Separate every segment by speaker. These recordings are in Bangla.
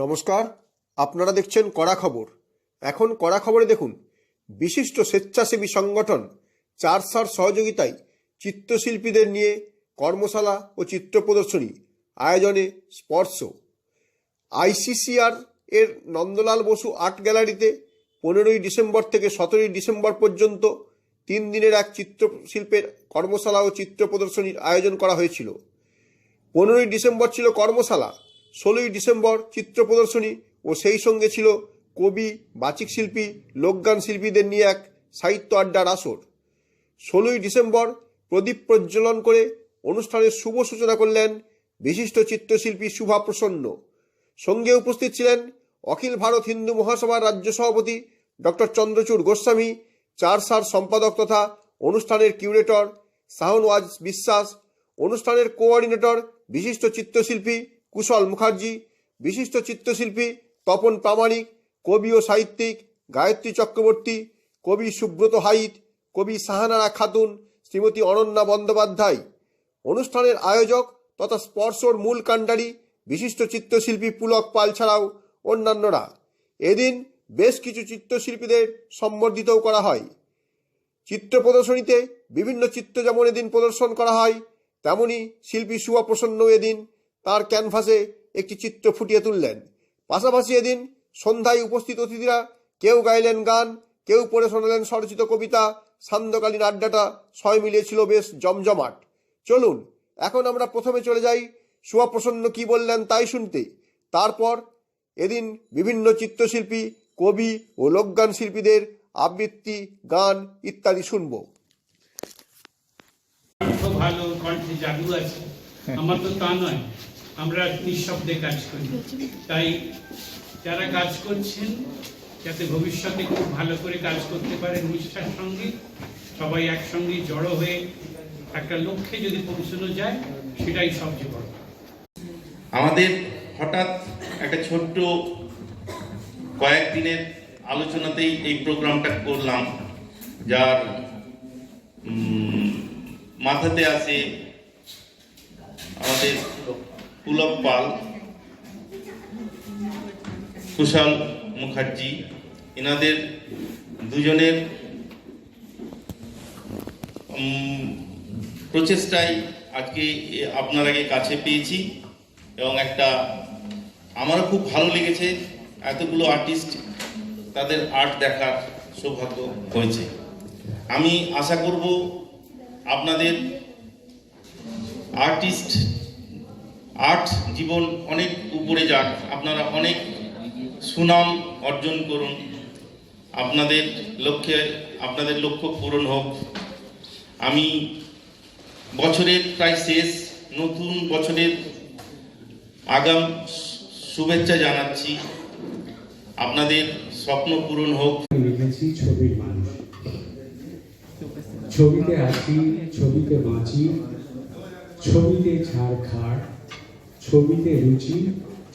Speaker 1: নমস্কার, আপনারা দেখছেন কড়া খবর। এখন কড়া খবরে দেখুন, বিশিষ্ট স্বেচ্ছাসেবী সংগঠন চারসার সহযোগিতায় চিত্রশিল্পীদের নিয়ে কর্মশালা ও চিত্র প্রদর্শনী আয়োজনে স্পর্শ। আইসিসিআর এর নন্দলাল বসু আর্ট গ্যালারিতে পনেরোই ডিসেম্বর থেকে সতেরোই ডিসেম্বর পর্যন্ত তিন দিনের এক চিত্রশিল্পের কর্মশালা ও চিত্র প্রদর্শনীর আয়োজন করা হয়েছিল। পনেরোই ডিসেম্বর ছিল কর্মশালা। ষোলোই ডিসেম্বর চিত্র প্রদর্শনী ও সেই সঙ্গে ছিল কবি, বাচিক শিল্পী, লোকগান শিল্পীদের নিয়ে এক সাহিত্য আড্ডার আসর। ষোলোই ডিসেম্বর প্রদীপ প্রজ্বলন করে অনুষ্ঠানের শুভ সূচনা করলেন বিশিষ্ট চিত্রশিল্পী শুভা প্রসন্ন। সঙ্গে উপস্থিত ছিলেন অখিল ভারত হিন্দু মহাসভার রাজ্য সভাপতি ডক্টর চন্দ্রচূড় গোস্বামী, চারসার সম্পাদক তথা অনুষ্ঠানের কিউরেটর শাহনওয়াজ বিশ্বাস, অনুষ্ঠানের কোঅর্ডিনেটর বিশিষ্ট চিত্রশিল্পী কুশল মুখার্জি, বিশিষ্ট চিত্রশিল্পী তপন প্রামাণিক, কবি ও সাহিত্যিক গায়ত্রী চক্রবর্তী, কবি সুব্রত হাইত কবি সাহানারা খাতুন, শ্রীমতী অনন্যা বন্দ্যোপাধ্যায়। অনুষ্ঠানের আয়োজক তথা স্পর্শর মূল কাণ্ডারি বিশিষ্ট চিত্রশিল্পী পুলক পাল ছাড়াও অন্যান্যরা। এদিন বেশ কিছু চিত্রশিল্পীদের সম্বর্ধিতও করা হয়। চিত্র প্রদর্শনীতে বিভিন্ন চিত্র যেমন এদিন প্রদর্শন করা হয়, তেমনি শিল্পী সুভা প্রসন্ন এদিন তার ক্যানভাসে একটি চিত্র ফুটিয়ে তুললেন। পাশাপাশি এদিন সন্ধ্যায় উপস্থিত অতিথিরা কেউ গাইলেন গান, কেউ পড়ে শোনালেন স্বরচিত কবিতা, সান্ধ্যকালীন আড্ডাটা সবাই মিলিয়েছিল বেশ জমজমাট। চলুন, এখন আমরা প্রথমে চলে যাই সুভা প্রসন্ন কি বললেন তাই শুনতে। তারপর এদিন বিভিন্ন চিত্রশিল্পী, কবি ও লোকগান শিল্পীদের আবৃত্তি, গান ইত্যাদি শুনব।
Speaker 2: ভালো কণ্ঠে জাদু আছে। আমার তো তা নয়। আমরা নিঃশব্দে কাজ করি। তাই যারা কাজ করছেন, যাতে ভবিষ্যতে খুব ভালো করে কাজ করতে পারেন নিষ্ঠার সঙ্গে, সবাই একসঙ্গে জড়ো হয়ে একটা লক্ষ্যে যদি পৌঁছানো যায়, সেটাই সবচেয়ে বড়।
Speaker 3: আমাদের হঠাৎ একটা ছোট্ট কয়েকদিনের আলোচনাতেই এই প্রোগ্রামটা করলাম, যার মাথাতে আছে আমাদের পুলক পাল, কুশল মুখার্জি, এনাদের দুজনের প্রচেষ্টায় আজকে আপনার আগে কাছে পেয়েছি এবং একটা আমারও খুব ভালো লেগেছে এতগুলো আর্টিস্ট তাদের আর্ট দেখার সৌভাগ্য হয়েছে। আমি আশা করব আপনাদের আর্টিস্ট আর্ট জীবন অনেক উপরে যাক, আপনারা অনেক সুনাম অর্জন করুন। আপনাদের লক্ষ্যে, আপনাদের লক্ষ্য পূরণ হোক। আমি বছরের প্রায় শেষ, নতুন বছরের আগাম শুভেচ্ছা জানাচ্ছি। আপনাদের স্বপ্ন পূরণ হোক।
Speaker 4: ছবির মানুষ। ছবিতে আছি ছবিতে বাঁচি, ছবিতে ছাড়খাড় ছবিতে রুচি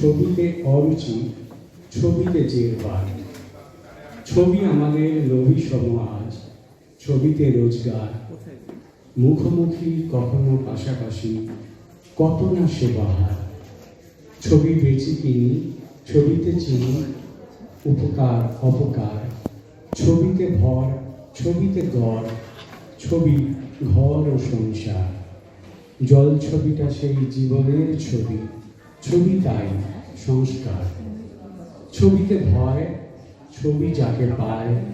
Speaker 4: ছবিতে অরুচি ছবিতে জেরবার ছবি আমাদের লোভী সমাজ ছবিতে রোজগার। মুখোমুখি কখনো পাশাপাশি কত না সে বাহার। ছবি বেচি কিনি ছবিতে চিনি উপকার অপকার। ছবিতে ভর ছবিতে গড় ছবি ঘর ও সংসার। জল ছবিটা সেই জীবনের ছবি। ছবি তাই, সংস্কার। ছবিতে ভয়, ছবি যাকে পায়,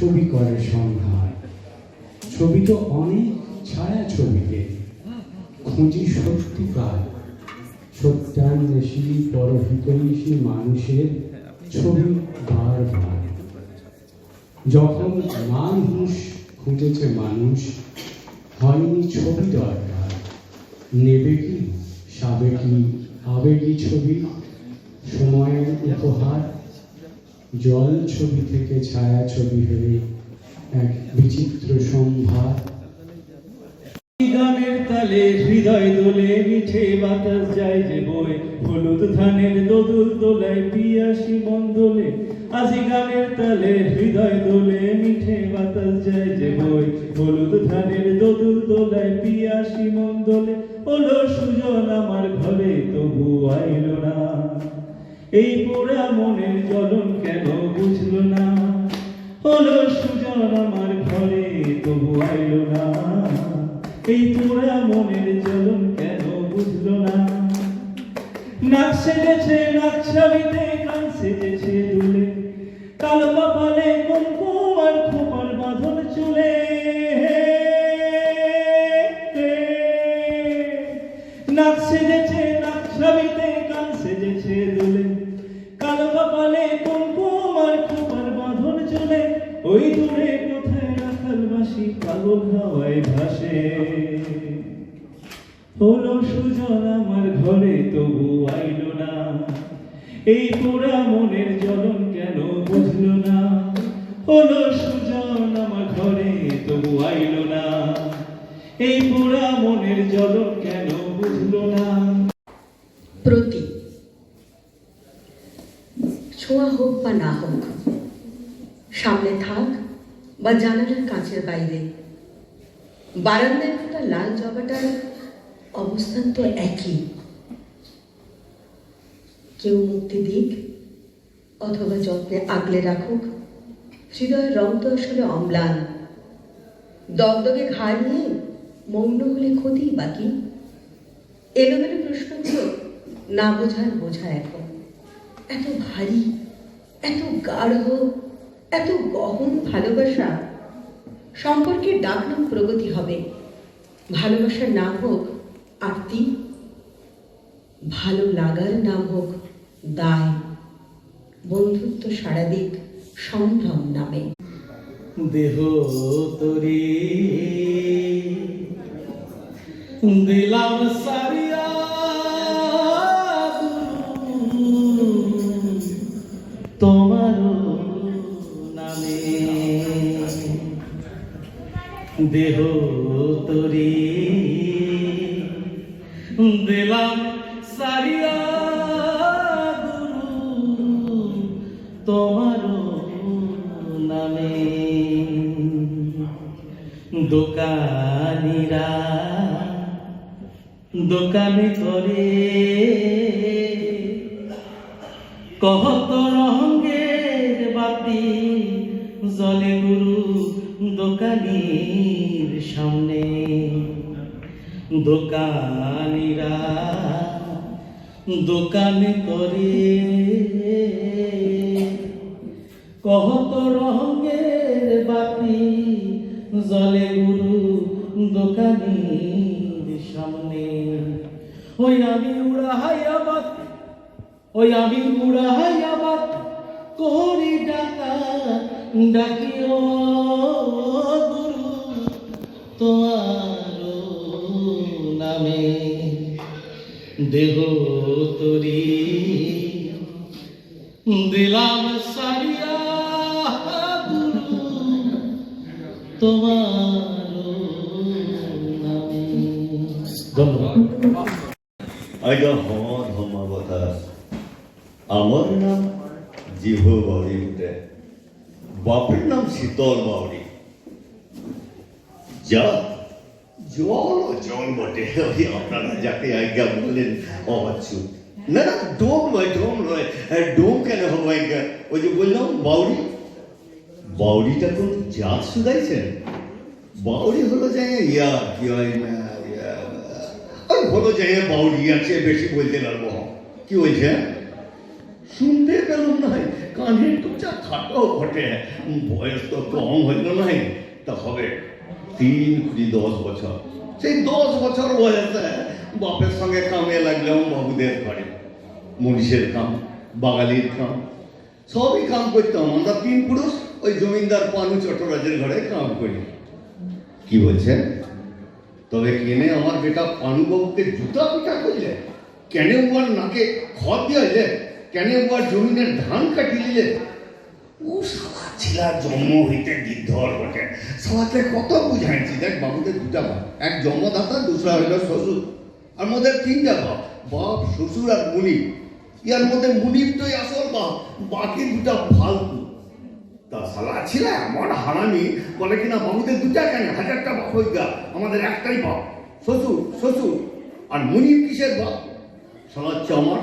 Speaker 4: ছবি করে সংহার। ছবি তো অনেক ছায়া ছবিতে। খুঁজি সত্যিকার। সত্যান্বেষী পরহিতৈষী মানুষের ছবি বারবার। যখন মানুষ খুঁজেছে মানুষ, হয়নি ছবি দরকার নেবে কি? সাবে সাবেকি আবেগী ছবি? সময়ের উপহার? জল ছবি থেকে ছায়া ছবি হয়ে এক বিচিত্র সম্ভার।
Speaker 5: গানের তালে হৃদয় দোলে, মিঠে বাতাস যায় যে বই হলুদ ধানের দোদুল দোলায়, পিয়াসি মন দোলে আজি গানের তালে হৃদয় দোলে, মিঠে বাতাস যায় যে বই হলুদ ধানের দোদুল দোলায়, পিয়াসি মন দোলে হলো সুজন, আমার ঘরে তবু আইল না। এই পোড়া মনের জ্বলন কেন বুঝলো না? হলো সুজন, আমার ঘরে তবু আইলো না। এই পোড়া মনের জ্বলন কেন বুঝলো না? নাক সেজেছে, নাক ছবিতে কান সেজেছে দুলে। কালো ওই দূরে কোথায় রাখাল বাসি পাগল হাওয়ায় ভাসে? হলো সুজন আমার ঘরে, তবু আইলো না। এই পোড়া মনের জ্বলন কেন বুঝলো না? হলো সুজন আমার ঘরে, তবু আইলো না। এই পোড়া মনের জ্বলন কেন বুঝলো না
Speaker 6: প্রতি ছোঁয়া হোক বা না হোক সামনে থাক বা জানালার কাঁচের বাইরে। বারান্দায় ফোটা লাল জবাটার অবস্থান তো একই। কেউ মুক্তি দিক অথবা যত্নে আগলে রাখুক। হৃদয়ের রং তো আসলে অম্লান। দগদগে ঘাড় নিয়ে মৌন হলে ক্ষতি বাকি। এলোমেলো প্রশ্নগুলো না বোঝার বোঝা এখন। এত ভারী, এত গাঢ় এত গহন ভালোবাসা সম্পর্কের ডাকনাম প্রগতি হবে। ভালোবাসার নাম হোক আরতি, ভালো লাগার নাম হোক দায় বন্ধুত্ব সারাদিক সম্ভ্রম নামে।
Speaker 5: দেহ তরি, দিলাম সারিয়া তোমার দেহ তরি দিলাম সারিয়া তোমার নামে। দোকানিরা দোকানে করে কহত রঙের বাতি জলে গুরু দোকানির সামনে। দোকানিরা দোকানে করে। কহত রঙের বাতি জলে গুরু দোকানির সামনে। ওই আমি উড়াহাই আবাদ, ওই আমি উড়াহাই আবাদ করি ডাকা ডাকিও গুরু তোমার নামে দেহ তরি। দিলাম সারিয়া গুরু তোমার নামে। ধন্যবাদ।
Speaker 7: আজ্ঞা হম ধর্মাবতার আমার নাম উঠে বাপের নাম শীতল বাউরি যা জল ও জল বটে। আপনারা যাকে আজ্ঞা বললেন অবাচ্যুত না না, ডোম নয় ডোম নয়। ডোম কেন হব আজ্ঞা? ওই যে বললাম বাউরি বাউরিটা কোন জাত শুধাইছেন? বাউরি হলো যে, ইয়া কি হয় না আর হলো যে বাউরি আছে, বেশি বলতে পারব। কি বলছে শুনতে পেলাম নাই কানে যা খাটো ঘটে বয়স তো কম হইল নাই। তা হবে তিন কুড়ি দশ বছর। সেই দশ বছর বয়সে বাপের সঙ্গে কামে লাগলাম বাবুদের ঘরে মনীষের কাম, বাঙালির কাম। সবই কাম করতাম আমরা। তিন পুরুষ, ওই জমিদার পানু চট্টরাজের ঘরে কাম করি। কি বলছেন? তবে কেনে আমার বেটা পানুবাবুকে জুতা পিটা করলে? কেনে উয়ার নাকে খড় দিয়ে কেনে উয়ার জমিনের ধান কাটি দিলে? ও সারা ছিলার জন্ম হইতে গিদ্ধর বটে। সালাতে কত বুঝাইছি। দেখ, বাবুদের দুটা বাপ। এক জন্মদাতা, দুসরা হইল শ্বশুর। আর মোদের তিনটা বাপ বাপ, শ্বশুর আর মুনিপ ইয়ার মধ্যে মুনিপ তো আসল বাপ, বাকি দুটা ফালতু। তা সালা ছিল এমন হারামি বলে কিনা বাবুদের দুটা কেন? হাজারটা বাপ হই গা, আমাদের একটাই বাপ। শ্বশুর শ্বশুর। আর মুনিপ কিসের বাপ? সালা চামার।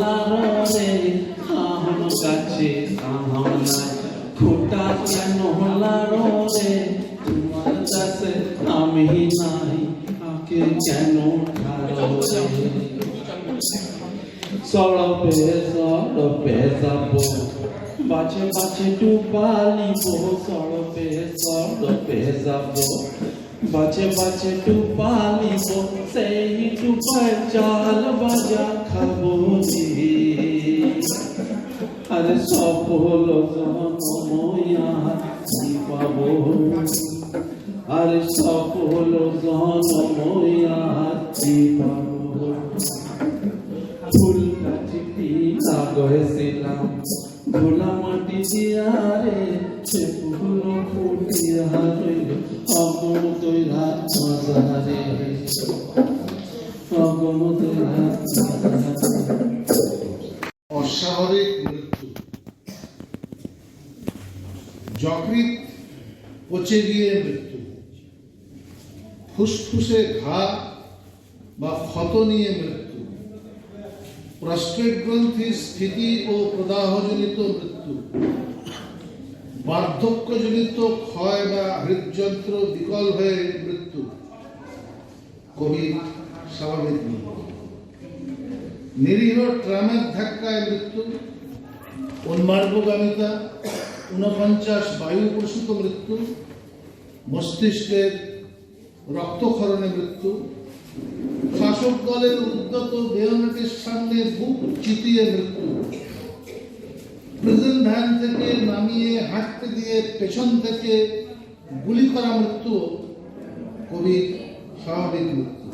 Speaker 8: লারে আহম গাছে আহম নাই খোটা কেন লারে তোমার গাছে আমি নাই আকে কেন ঠাড়ো সড়পে সড়পে যাব বাছে বাছে যাব বাছে বাছে ডুবালিব সেই ডুবায় চাল বাজা খাব আরে সফল জনময়া পাবো? আরে সফল জনময়া পাবো? ফুল গাছটি লাগাইছিলাম ধুলা মাটি দিয়ারে সে ফুল ফুটিয়া
Speaker 9: অস্বাভাবিক মৃত্যু। যকৃত পচে গিয়ে মৃত্যু। ফুসফুসে ঘা বা ক্ষত নিয়ে মৃত্যু। প্রস্টেট গ্রন্থির স্থিতি ও প্রদাহজনিত মৃত্যু। বার্ধক্যজনিত ক্ষয় বা হৃদযন্ত্র বিকল হয়ে মৃত্যু। কোভিড স্বাভাবিক নিরীহ ট্রামের ধাক্কায় মৃত্যু। উন্মার্গগামিতা, ঊনপঞ্চাশ বায়ু প্রসূত মৃত্যু। মস্তিষ্কের রক্তক্ষরণে মৃত্যু। শাসক দলের উদ্যত বেয়নেটের সামনে বুক চিতিয়ে মৃত্যু। প্রিজন ভ্যান থেকে নামিয়ে হাঁটতে দিয়ে পেছন থেকে গুলি করা মৃত্যু কোভিড স্বাভাবিক মৃত্যু।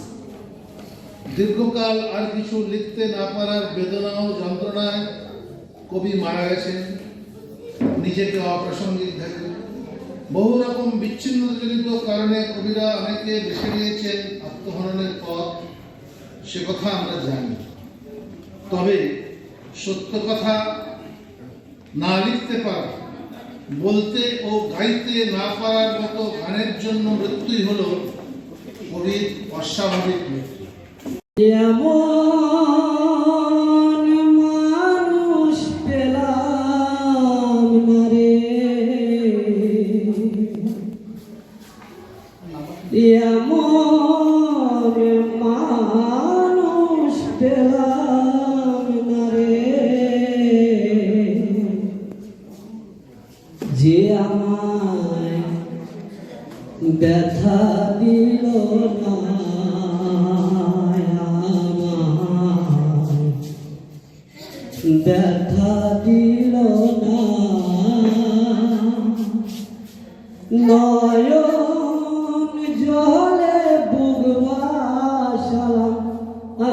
Speaker 9: দীর্ঘকাল আর কিছু লিখতে না পারার বেদনা ও যন্ত্রণায় কবি মারা গেছেন। নিজেকে অপ্রাসঙ্গিক দেখে বহু রকম বিচ্ছিন্নজনিত কারণে কবিরা অনেকে বেছে নিয়েছেন আত্মহরণের পথ। সে কথা আমরা জানি। তবে সত্য কথা না লিখতে পারা। বলতে ও গাইতে না পারার মতো গানের জন্য মৃত্যুই হলো কবির অস্বাভাবিক মৃত্যু।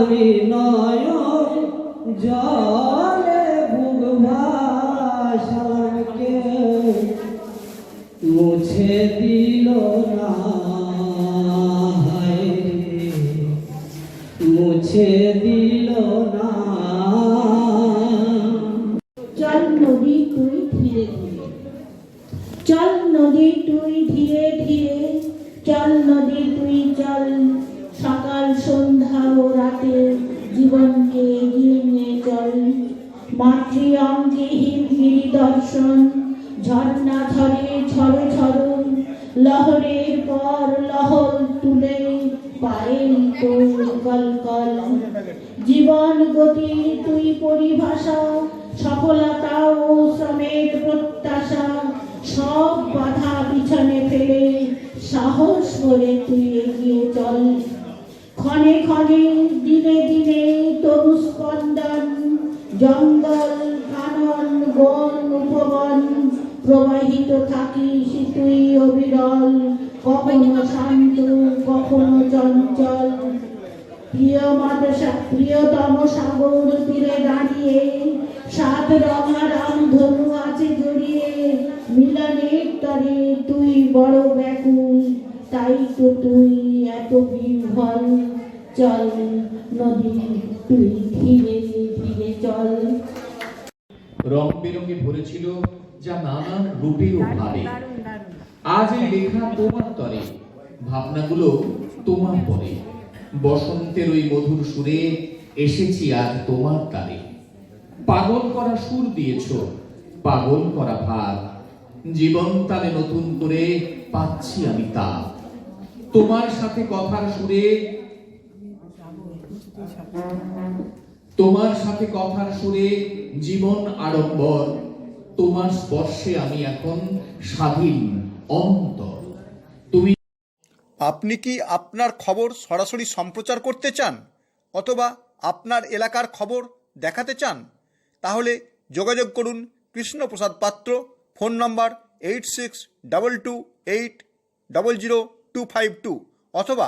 Speaker 10: আমি নয়ন জলে
Speaker 11: এগিয়ে নিয়ে মাতৃ অঙ্গহীন গিরি দর্শন ঝর্ণা ঝরে, লহরের পর লহর তুলে জীবন গতি তুই পরিভাষা, সফলতা ও শ্রমের প্রত্যাশা, সব বাধা পিছনে ফেলে সাহস করে তুই এগিয়ে চল। ক্ষণে ক্ষণে, দিনে দিনে তরু স্পন্দন, জঙ্গল, কানন, বন উপবন প্রবাহিত থাকিস তুই অবিরল, কখনো শান্ত, কখনো চঞ্চল। প্রিয় মাদশা প্রিয়তম সাগর তীরে দাঁড়িয়ে, সাত রঙা রাম ধনু আছে জড়িয়ে মিলনের তরে তুই বড় ব্যাকুল, তাই তো তুই এত বিহ্বল চল নদী তুই ধীরে ধীরে চল।
Speaker 12: রং বেরঙে ভরেছিল যা নানান রূপে ও ভাবে আজ এই লেখা তোমার তরে ভাবনাগুলো তোমার পরে। বসন্তের ওই মধুর সুরে এসেছি আজ তোমার তারে। পাগল করা সুর দিয়েছ পাগল করা ভাব জীবন তালে নতুন করে পাচ্ছি আমি তা। তোমার সাথে কথার সুরে তোমার সাথে কথার সুরে জীবন আড়ম্বর। তোমার স্পর্শে আমি এখন স্বাধীন, অন্তর। তুমি
Speaker 13: আপনি কি আপনার খবর সরাসরি সম্প্রচার করতে চান? অথবা আপনার এলাকার খবর দেখাতে চান? তাহলে যোগাযোগ করুন Krishnaprasad Patra, phone number eight six double two eight double zero two five two, অথবা